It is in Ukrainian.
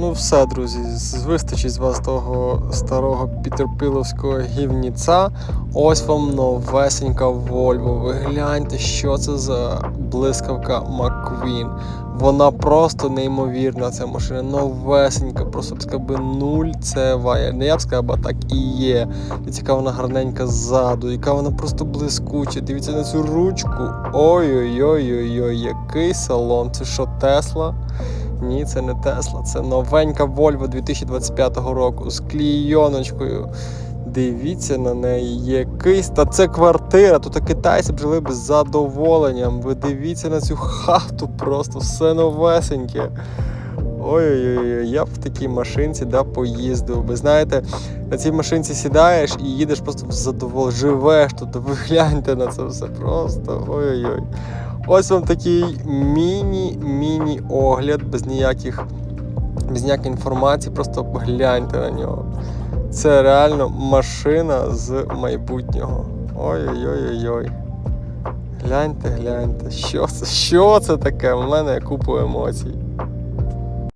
Ну все, друзі, вистачить з вас того старого пітерпіловського гівніця. Ось вам новесенька Volvo. Ви гляньте, що це за блискавка McQueen. Вона просто неймовірна, ця машина. Новесенька, просто б би нуль це ває. Не я б сказав, а так і є. Дивіться, яка вона гарненька ззаду, яка вона просто блискуча. Дивіться на цю ручку. Ой-ой-ой-ой-ой, який салон. Це що, Тесла? Ні, це не Тесла, це новенька Volvo 2025 року з клійоночкою. Дивіться на неї, якийсь. Та це квартира. Тут китайці б жили б з задоволенням. Ви дивіться на цю хату, просто все новесеньке. Ой-ой-ой, я в такій машинці да, поїздив. Ви знаєте, на цій машинці сідаєш і їдеш просто в задоволення, живеш тут, ви гляньте на це все просто. Ой-ой-ой. Ось вам такий міні-міні огляд без ніяких без ніякої інформації, просто гляньте на нього. Це реально машина з майбутнього. Ой-ой-ой-ой. Гляньте, гляньте. Що це? Що це таке? У мене купу емоцій.